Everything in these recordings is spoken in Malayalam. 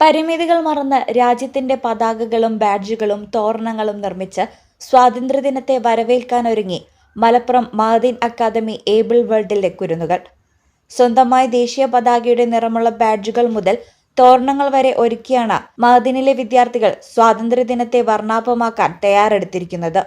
പരിമിതികൾ മറന്ന് രാജ്യത്തിന്റെ പതാകകളും ബാഡ്ജുകളും തോരണങ്ങളും നിർമ്മിച്ച് സ്വാതന്ത്ര്യദിനത്തെ വരവേൽക്കാൻ ഒരുങ്ങി മലപ്പുറം മഹദീൻ അക്കാദമി ഏബിൾ വേൾഡിലെ കുരുന്നുകൾ. സ്വന്തമായി ദേശീയ പതാകയുടെ നിറമുള്ള ബാഡ്ജുകൾ മുതൽ തോരണങ്ങൾ വരെ ഒരുക്കിയാണ് മഹദീനിലെ വിദ്യാർത്ഥികൾ സ്വാതന്ത്ര്യദിനത്തെ വർണാഭമാക്കാൻ തയ്യാറെടുത്തിരിക്കുന്നത്.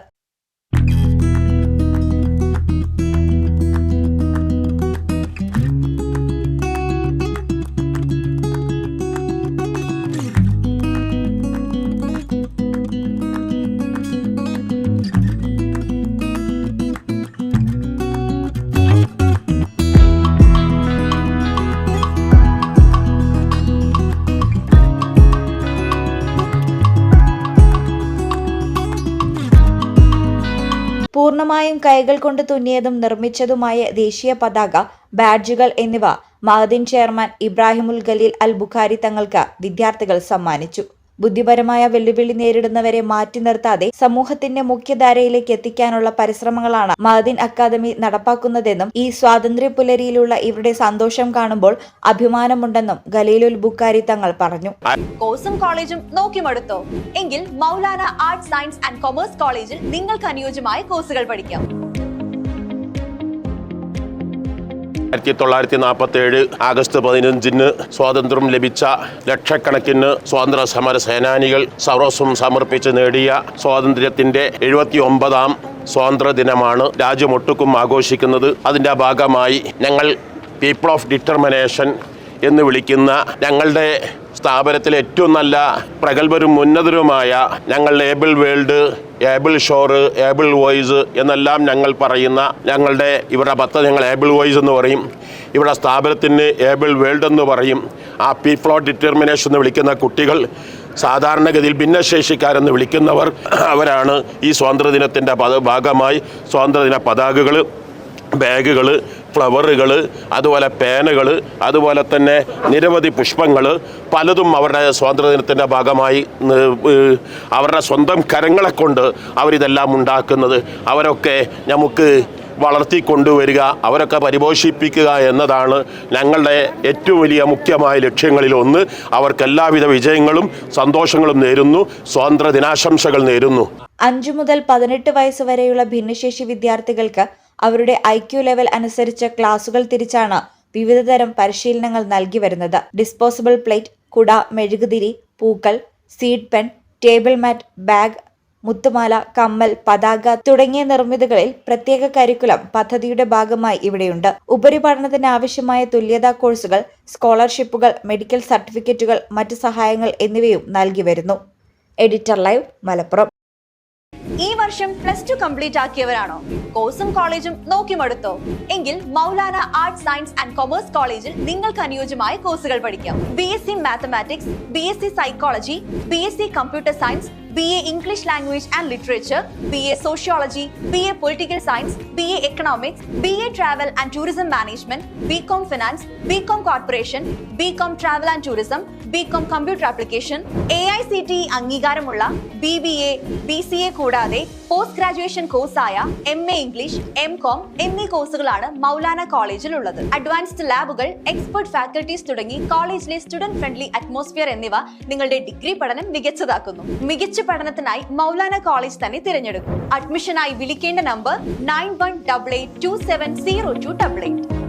പൂർണമായും കൈകൾ കൊണ്ട് തുന്നിയതും നിർമ്മിച്ചതുമായ ദേശീയ പതാക ബാഡ്ജുകൾ എന്നിവ മഹദിൻ ചെയർമാൻ ഇബ്രാഹിമുൽ ഖലീൽ അൽ ബുഖാരി തങ്ങൾക്ക് വിദ്യാർത്ഥികൾ സമ്മാനിച്ചു. ബുദ്ധിപരമായ വെല്ലുവിളി നേരിടുന്നവരെ മാറ്റി നിർത്താതെ സമൂഹത്തിന്റെ മുഖ്യധാരയിലേക്ക് എത്തിക്കാനുള്ള പരിശ്രമങ്ങളാണ് മഹദിൻ അക്കാദമി നടപ്പാക്കുന്നതെന്നും ഈ സ്വാതന്ത്ര്യ പുലരിയിലുള്ള ഇവരുടെ സന്തോഷം കാണുമ്പോൾ അഭിമാനമുണ്ടെന്നും ഖലീലുൽ ബുക്കാരി തങ്ങൾ പറഞ്ഞു. കോഴ്സും കോളേജും നോക്കിമടുത്തോ എങ്കിൽ Maulana arts science and commerce കോളേജിൽ നിങ്ങൾക്ക് അനുയോജ്യമായ കോഴ്സുകൾ പഠിക്കാം. ആയിരത്തി തൊള്ളായിരത്തി നാൽപ്പത്തി ഏഴ് ആഗസ്റ്റ് പതിനഞ്ചിന് സ്വാതന്ത്ര്യം ലഭിച്ച ലക്ഷക്കണക്കിന് സ്വാതന്ത്ര്യ സമര സേനാനികൾ സർവസ്വം സമർപ്പിച്ച് നേടിയ സ്വാതന്ത്ര്യത്തിന്റെ എഴുപത്തി ഒമ്പതാം സ്വാതന്ത്ര്യ ദിനമാണ് രാജ്യമൊട്ടുക്കും ആഘോഷിക്കുന്നത്. അതിന്റെ ഭാഗമായി ഞങ്ങൾ പീപ്പിൾ ഓഫ് ഡിറ്റർമിനേഷൻ എന്ന് വിളിക്കുന്ന ഞങ്ങളുടെ സ്ഥാപനത്തിലെ ഏറ്റവും നല്ല പ്രഗത്ഭരും ഉന്നതരുമായ ഞങ്ങൾ able world able shore able voice എന്നെല്ലാം ഞങ്ങൾ പറയുന്ന ഞങ്ങളുടെ ഇവരുടെ പദ്ധതി ഞങ്ങൾ ഏബിൾ വോയിസ് എന്ന് പറയും. ഇവിടെ സ്ഥാപനത്തിന് ഏബിൾ വേൾഡ് എന്ന് പറയും. ആ പീപ്പിൾ ഓഫ് ഡിറ്റർമിനേഷൻ എന്ന് വിളിക്കുന്ന കുട്ടികൾ സാധാരണഗതിയിൽ ഭിന്നശേഷിക്കാരെന്ന് വിളിക്കുന്നവർ അവരാണ് ഈ സ്വാതന്ത്ര്യദിനത്തിന്റെ ഭാഗമായി സ്വാതന്ത്ര്യദിന പതാകകൾ ബാഗുകൾ ഫ്ലവറുകൾ അതുപോലെ പേനകൾ അതുപോലെ തന്നെ നിരവധി പുഷ്പങ്ങൾ പലതും അവരുടെ സ്വാതന്ത്ര്യദിനത്തിന്റെ ഭാഗമായി അവരുടെ സ്വന്തം കരങ്ങളെ കൊണ്ട് അവരിതെല്ലാം ഉണ്ടാക്കുന്നത്. അവരൊക്കെ നമുക്ക് വളർത്തിക്കൊണ്ടുവരിക അവരൊക്കെ പരിപോഷിപ്പിക്കുക എന്നതാണ് ഞങ്ങളുടെ ഏറ്റവും വലിയ മുഖ്യമായ ലക്ഷ്യങ്ങളിലൊന്ന് അവർക്ക് എല്ലാവിധ വിജയങ്ങളും സന്തോഷങ്ങളും നേരുന്നു സ്വാതന്ത്ര്യ ദിനാശംസകൾ നേരുന്നു. അഞ്ചു മുതൽ പതിനെട്ട് വയസ്സ് വരെയുള്ള ഭിന്നശേഷി വിദ്യാർത്ഥികൾക്ക് അവരുടെ ഐക്യു ലെവൽ അനുസരിച്ച് ക്ലാസുകൾ തിരിച്ചാണ് വിവിധതരം പരിശീലനങ്ങൾ നൽകി വരുന്നത്. ഡിസ്പോസിബിൾ പ്ലേറ്റ് കുട മെഴുകുതിരി പൂക്കൾ seed pen table mat bag മുത്തുമാല കമ്മൽ പതാക തുടങ്ങിയ നിർമ്മിതികളിൽ പ്രത്യേക കരിക്കുലം പദ്ധതിയുടെ ഭാഗമായി ഇവിടെയുണ്ട്. ഉപരിപഠനത്തിന് ആവശ്യമായ തുല്യതാ കോഴ്സുകൾ സ്കോളർഷിപ്പുകൾ മെഡിക്കൽ സർട്ടിഫിക്കറ്റുകൾ മറ്റ് സഹായങ്ങൾ എന്നിവയും നൽകി വരുന്നു. Editor live Malappuram. ഈ വർഷം പ്ലസ് ടു കംപ്ലീറ്റ് ആക്കിയവരാണോ? കോഴ്സും കോളേജും നോക്കി മടുത്തോ എങ്കിൽ Maulana arts science and commerce കോളേജിൽ നിങ്ങൾക്ക് അനുയോജ്യമായ കോഴ്സുകൾ പഠിക്കാം. B S C mathematics B S C psychology B S C computer science B A English language and literature B A sociology B A political science B A economics B A travel and tourism management B com finance B com corporation B com travel and tourism B com computer application A I C T അംഗീകാരമുള്ള B B A B C A കൂടാതെ post graduation കോഴ്സായ M A English M com എന്നീ കോഴ്സുകളാണ് മൗലാന കോളേജിൽ ഉള്ളത്. അഡ്വാൻസ്ഡ് ലാബുകൾ എക്സ്പെർട്ട് ഫാക്കൽറ്റീസ് തുടങ്ങി കോളേജിലെ സ്റ്റുഡന്റ് ഫ്രണ്ട്ലി അറ്റ്മോസ്ഫിയർ എന്നിവ നിങ്ങളുടെ ഡിഗ്രി പഠനം മികച്ചതാക്കുന്നു. മികച്ച പഠനത്തിനായി മൗലാന കോളേജ് തന്നെ തിരഞ്ഞെടുക്കും. അഡ്മിഷനായി വിളിക്കേണ്ട number nine one double eight two seven zero two double eight